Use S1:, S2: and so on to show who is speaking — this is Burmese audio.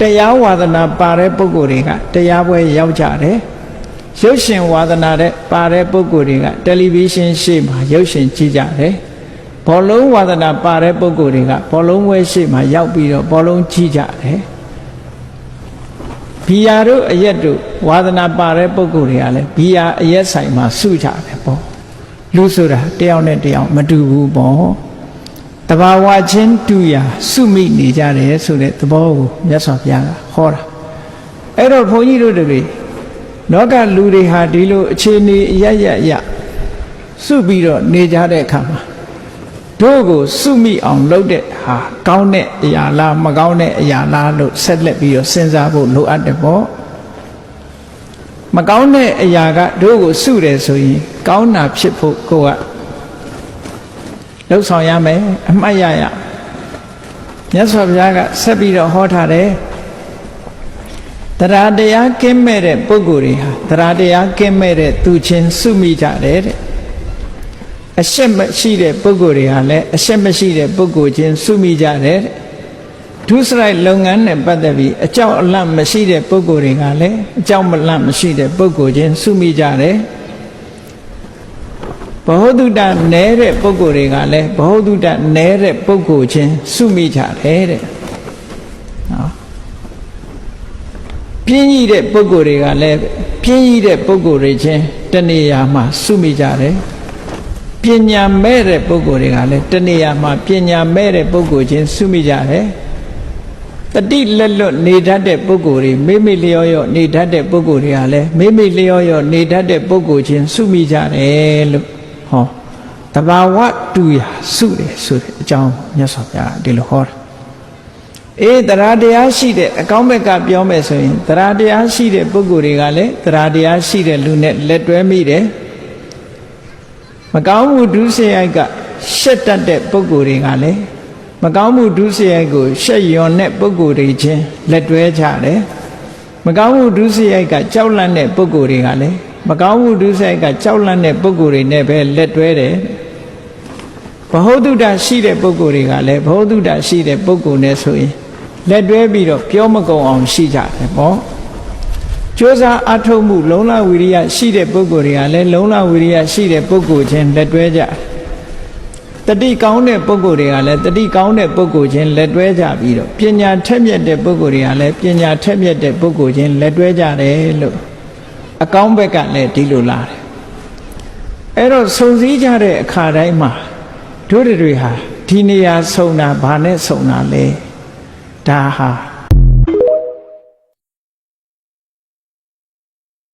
S1: တရားဝါဒနာပါတဲ့ပုဂ္ဂိုလ်တွေကတရားပွဲရောက်ကြတယ်ရုပ်ရှင်ဝါဒနာတဲ့ပါတဲ့ပုဂ္ဂိုလ်တွေကတယ်လီဗီရှင်းရှေ့မှာရုပ်ရှင်ကြည့်ကြတယ်ဘောလုံးဝါဒနာပါတဲ့ပုဂ္ဂိုလ်တွေကဘောလုံးပွဲရှေ့မှာရောက်ပြီးတော့ဘောလုံးကြည့်ကြတယ်ဘီယာတို့အရက်တို့ဝါဒနာပါတဲ့ပုဂ္ဂိုလ်တွေကလည်းဘီယာအရက်ဆိုင်မှာစုကြတယ်ပေါ့လူဆိုတာတယောက်နဲ့တယောက်မတူဘူးပေါ့ တဘာဝချင်းတူရာစုမိနေကြတယ်ဆိုတဲ့သဘောကိုမြတ်စွာဘုရားကဟောတာအဲ့တော့ဘုန်းကြီးတို့တွေလောကလူတွေဟာဒီလိုအခြေအနေအရရရစုပြီးတော့နေကြတဲ့အခါမှာတို့ကိုစုမိအောင်လုပ်တဲ့ဟာကောင်းတဲ့အရာလားမကောင်းတဲ့အရာလားလို့ဆက်လက်ပြီးတော့စဉ်းစားဖို့လိုအပ်တယ်ပေါ့မကောင်းတဲ့အရာကတို့ကိုစုတယ်ဆိုရင်ကောင်းတာဖြစ်ဖို့ကိုက လှုပ်ဆောင်ရမယ်အမှတ်ရရမြတ်စွာဘုရားကဆက်ပြီးတော့ဟောထားတယ်တရားတရားကင်းမဲ့တဲ့ပုဂ္ဂိုလ်တွေဟာတရားတရားကင်းမဲ့တဲ့သူချင်းစုမိကြတယ်တဲ့အရှက်မရှိတဲ့ပုဂ္ဂိုလ်တွေဟာလည်းအရှက်မရှိတဲ့ပုဂ္ဂိုလ်ချင်းစုမိကြတယ်တဲ့ဒုစရိုက်လုပ်ငန်းနဲ့ပတ်သက်ပြီးအကြောက်အလန့်မရှိတဲ့ပုဂ္ဂိုလ်တွေကလည်းအကြောက်မလန့်မရှိတဲ့ပုဂ္ဂိုလ်ချင်းစုမိကြတယ် ဘဟုတုတနဲတဲ့ပုဂ္ဂိုလ်တွေကလည်းဘဟုတုတနဲတဲ့ပုဂ္ဂိုလ်ချင်းစုမိကြတယ်တဲ့နော်ပြင်းကြီးတဲ့ပုဂ္ဂိုလ်တွေကလည်းပြင်းကြီးတဲ့ပုဂ္ဂိုလ်တွေချင်းတဏှာမှာစုမိကြတယ်ပညာမဲ့တဲ့ပုဂ္ဂိုလ်တွေကလည်းတဏှာမှာပညာမဲ့တဲ့ပုဂ္ဂိုလ်ချင်းစုမိကြတယ်တတိလက်လွတ်နေတတ်တဲ့ပုဂ္ဂိုလ်တွေမိမိလျော်ရော့နေတတ်တဲ့ပုဂ္ဂိုလ်တွေကလည်းမိမိလျော်ရော့နေတတ်တဲ့ပုဂ္ဂိုလ်ချင်းစုမိကြတယ်လို့ ဟောတဘာဝတူရာစုတယ်ဆိုတဲ့အကြောင်းမြတ်စွာဘုရားဒီလိုဟောတာအေးတရားတရားရှိတဲ့အကောင်းဘက်ကပြောမယ်ဆိုရင်တရားတရားရှိတဲ့ပုဂ္ဂိုလ်တွေကလည်းတရားတရားရှိတဲ့လူနဲ့လက်တွဲမိတယ်မကောင်းမှုဒုစရိုက်ကရှက်တတ်တဲ့ပုဂ္ဂိုလ်တွေကလည်းမကောင်းမှုဒုစရိုက်ကိုရှက်ယွန်တဲ့ပုဂ္ဂိုလ်တွေချင်းလက်တွဲကြတယ်မကောင်းမှုဒုစရိုက်ကကြောက်လန့်တဲ့ပုဂ္ဂိုလ်တွေကလည်း မကောင်းမှုဒုစရိုက်ကကြောက်လန့်တဲ့ပုဂ္ဂိုလ်တွေနဲ့ပဲလက်တွဲတယ်ဘဟုတုတရှိတဲ့ပုဂ္ဂိုလ်တွေကလည်းဘဟုတုတရှိတဲ့ပုဂ္ဂိုလ်နဲ့ဆိုရင်လက်တွဲပြီးတော့ပြောမကုန်အောင်ရှိကြတယ်ပေါ့ကြိုးစားအထုတ်မှုလုံလဝိရိယရှိတဲ့ပုဂ္ဂိုလ်တွေကလည်းလုံလဝိရိယရှိတဲ့ပုဂ္ဂိုလ်ချင်းလက်တွဲကြတတိကောင်းတဲ့ပုဂ္ဂိုလ်တွေကလည်းတတိကောင်းတဲ့ပုဂ္ဂိုလ်ချင်းလက်တွဲကြပြီးတော့ပညာထက်မြက်တဲ့ပုဂ္ဂိုလ်တွေကလည်းပညာထက်မြက်တဲ့ပုဂ္ဂိုလ်ချင်းလက်တွဲကြတယ်လို့ အကောင်းဘက်ကလည်းဒီလိုလာတယ်အဲ့တော့စုံစည်းကြတဲ့အခါတိုင်းမှာတို့တွေဟာဒီနေရာဆုံတာဘာနဲ့ဆုံတာလဲဒါဟာ